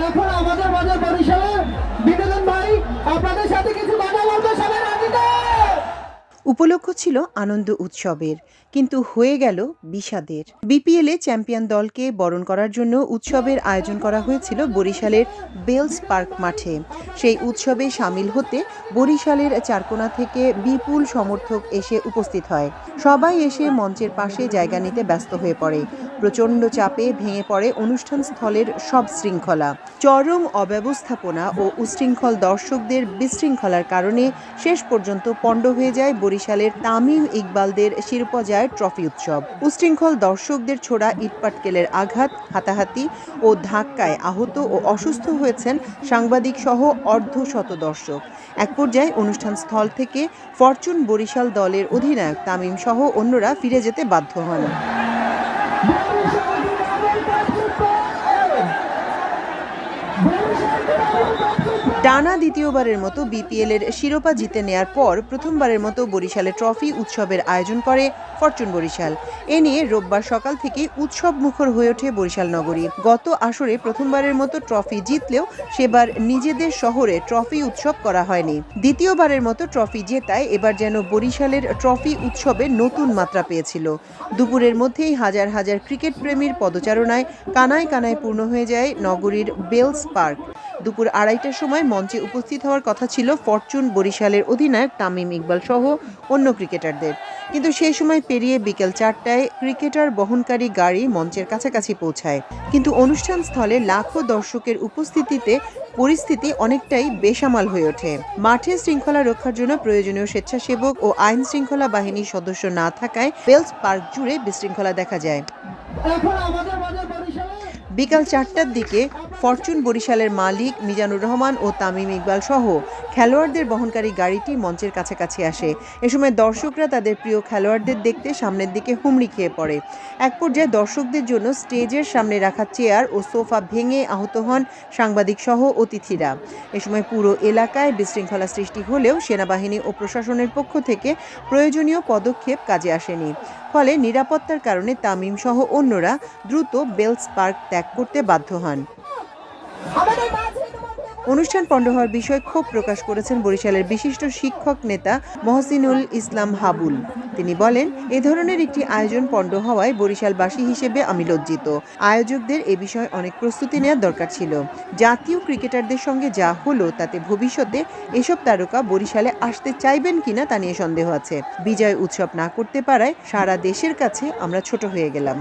এখন আমাদের মাঝে বরিশালের বিনোদন ভাই আপনাদের সাথে কিছু উপলক্ষ ছিল আনন্দ উৎসবের, কিন্তু হয়ে গেল বিষাদের। বিপিএলে চ্যাম্পিয়ন দলকে বরণ করার জন্য উৎসবের আয়োজন করা হয়েছিল বরিশালের বেলস পার্ক মাঠে। সেই উৎসবে সামিল হতে বরিশালের চারকোনা থেকে বিপুল সমর্থক এসে উপস্থিত হয়। সবাই এসে মঞ্চের পাশে জায়গা নিতে ব্যস্ত হয়ে পড়ে। প্রচণ্ড চাপে ভেঙে পড়ে অনুষ্ঠান স্থলের সব শৃঙ্খলা। চরম অব্যবস্থাপনা ও উশৃঙ্খল দর্শকদের বিশৃঙ্খলার কারণে শেষ পর্যন্ত পণ্ড হয়ে যায় বরিশালের তামিম ইকবালদের শিরপজায় ট্রফি উৎসব। উশৃঙ্খল দর্শকদের ছোড়া ইটপাটকেলের আঘাত, হাতাহাতি ও ধাক্কায় আহত ও অসুস্থ হয়েছেন সাংবাদিক সহ অর্ধ শত দর্শক। এক পর্যায়ে অনুষ্ঠান স্থল থেকে ফরচুন বরিশাল দলের অধিনায়ক তামিম সহ অন্যরা ফিরে যেতে বাধ্য হন। টানা দ্বিতীয়বারের মতো বিপিএল এর শিরোপা জিতে নেয়ার পর প্রথমবারের মতো বরিশালে ট্রফি উৎসবের আয়োজন করে ফরচুন বরিশাল। এ নিয়ে রোববার সকাল থেকে উৎসব মুখর হয়ে ওঠে বরিশাল নগরী। গত আসরে প্রথমবারের মতো ট্রফি জিতলেও সেবার নিজেদের শহরে ট্রফি উৎসব করা হয়নি। দ্বিতীয়বারের মতো ট্রফি জেতায় এবার যেন বরিশালের ট্রফি উৎসবে নতুন মাত্রা পেয়েছিল। দুপুরের মধ্যেই হাজার হাজার ক্রিকেট প্রেমীর পদচারণায় কানায় কানায় পূর্ণ হয়ে যায় নগরীর বেলস পার্ক। দুপুর আড়াইটার সময় মঞ্চে উপস্থিত হওয়ার কথা ছিল ফরচুন বরিশালের অধিনায়ক তামিম ইকবাল সহ অন্য ক্রিকেটারদের। কিন্তু সেই সময় পেরিয়ে বিকেল চারটায় ক্রিকেটার বহনকারী গাড়ি মঞ্চের কাছাকাছি পৌঁছায়। কিন্তু অনুষ্ঠান স্থলে লাখো দর্শকের উপস্থিতিতে পরিস্থিতি অনেকটাই বেসামাল হয়ে ওঠে। মাঠে শৃঙ্খলা রক্ষার জন্য প্রয়োজনীয় স্বেচ্ছাসেবক ও আইন শৃঙ্খলা বাহিনীর সদস্য না থাকায় বেলস পার্ক জুড়ে বিশৃঙ্খলা দেখা যায়। বিকাল চারটার দিকে ফরচুন বরিশালের মালিক মিজানুর রহমান ও তামিম ইকবাল সহ খেলোয়াড়দের বহনকারী গাড়িটি মঞ্চের কাছাকাছি আসে। এ সময় দর্শকরা তাদের প্রিয় খেলোয়াড়দের দেখতে সামনের দিকে হুমড়ি খেয়ে পড়ে। এক পর্যায়ে দর্শকদের জন্য স্টেজের সামনে রাখা চেয়ার ও সোফা ভেঙে আহত হন সাংবাদিক সহ অতিথিরা। এ সময় পুরো এলাকায় বিশৃঙ্খলা সৃষ্টি হলেও সেনাবাহিনী ও প্রশাসনের পক্ষ থেকে প্রয়োজনীয় পদক্ষেপ কাজে আসেনি। ফলে নিরাপত্তার কারণে তামিম সহ অন্যরা দ্রুত বেলস পার্ক ত্যাগ করতে বাধ্য হন। অনুষ্ঠান পণ্ড হওয়ার বিষয়ে ক্ষোভ প্রকাশ করেছেন বরিশালের বিশিষ্ট শিক্ষক নেতা মহসিনুল ইসলাম হাবুল। তিনি বলেন, এ ধরনের একটি আয়োজন পণ্ড হওয়ায় বরিশালবাসী হিসেবে আমি লজ্জিত। আয়োজকদের এ বিষয়ে অনেক প্রস্তুতি নেওয়ার দরকার ছিল। জাতীয় ক্রিকেটারদের সঙ্গে যা হলো, তাতে ভবিষ্যতে এসব তারকা বরিশালে আসতে চাইবেন কিনা তা নিয়ে সন্দেহ আছে। বিজয় উৎসব না করতে পারায় সারা দেশের কাছে আমরা ছোট হয়ে গেলাম।